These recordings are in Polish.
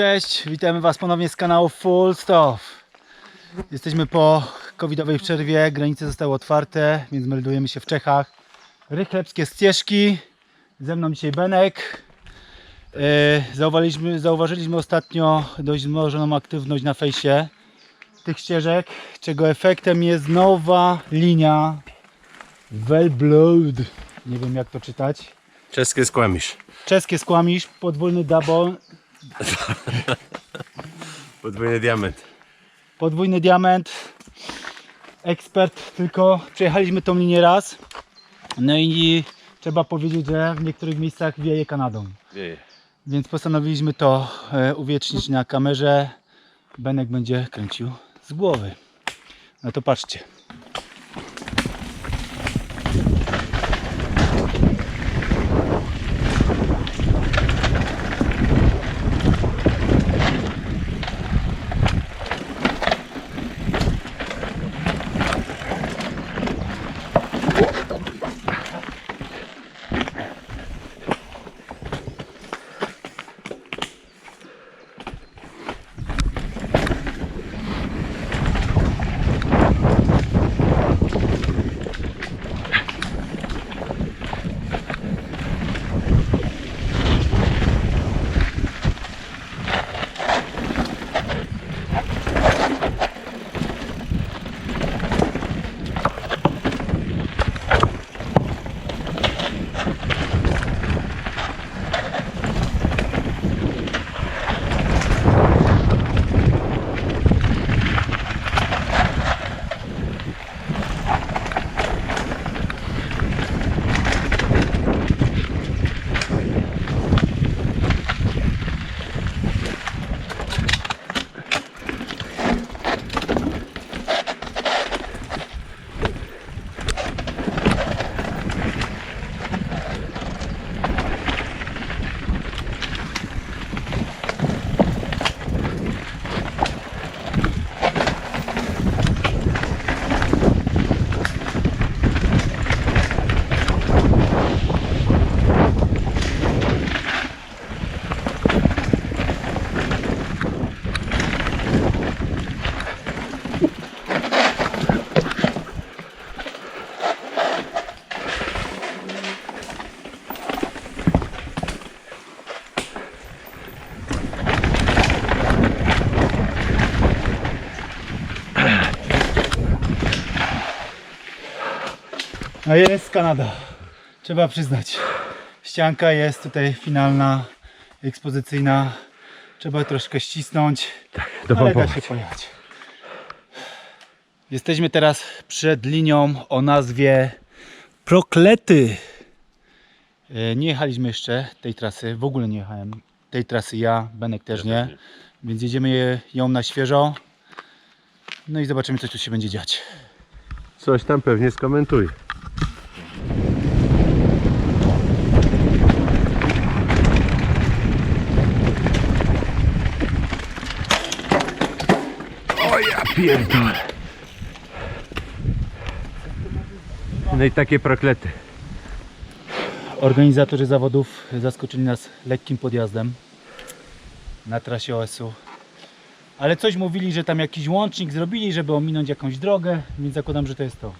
Cześć, witamy Was ponownie z kanału Full Stop. Jesteśmy po covidowej przerwie, granice zostały otwarte, więc meldujemy się w Czechach. Rychlebskie ścieżki, ze mną dzisiaj Benek. Yy, Zauważyliśmy, zauważyliśmy ostatnio dość wzmożoną aktywność na fejsie tych ścieżek, czego efektem jest nowa linia Velblood. Nie wiem jak to czytać. Czeskie skłamisz. Czeskie skłamisz, podwójny double, Podwójny diament. podwójny diament, ekspert, tylko przejechaliśmy tą linię raz. No i trzeba powiedzieć, że w niektórych miejscach wieje Kanadą. Wieje. Więc postanowiliśmy to e, uwiecznić na kamerze. Benek będzie kręcił z głowy. No to patrzcie. No jest Kanada. Trzeba przyznać. Ścianka jest tutaj finalna, ekspozycyjna. Trzeba troszkę ścisnąć, ale da się pojechać. Jesteśmy teraz przed linią o nazwie Proklety. E, Nie jechaliśmy jeszcze tej trasy, w ogóle nie jechałem tej trasy ja, Benek też nie, więc jedziemy je- ją na świeżo. No i zobaczymy co tu się będzie dziać. Coś tam pewnie skomentuj. Pierdolę. No i takie proklety. Organizatorzy zawodów zaskoczyli nas lekkim podjazdem na trasie OS-u. Ale coś mówili, że tam jakiś łącznik zrobili, żeby ominąć jakąś drogę, więc zakładam, że to jest to.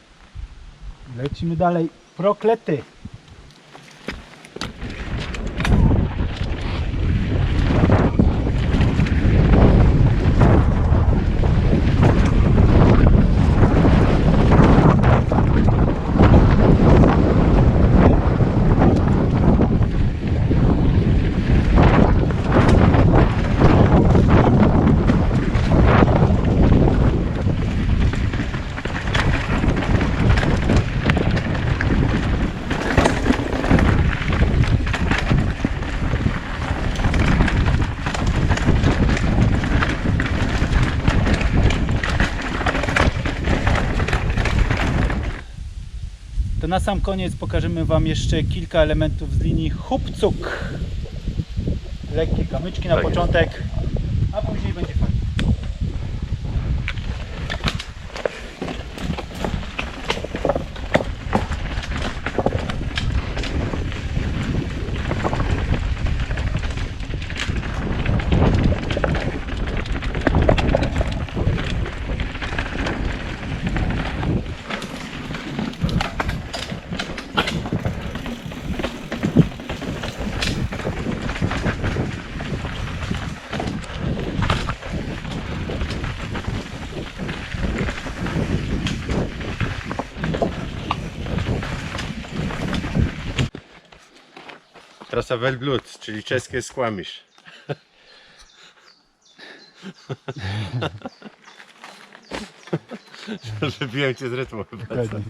Lecimy dalej. Proklety! To na sam koniec pokażemy Wam jeszcze kilka elementów z linii Hupcuk. Lekkie kamyczki na Tak jest. początek, a później będzie fajnie. Rasa Velblut, czyli czeskie skłamisz. Wybiłem cię z rytmu chyba. co?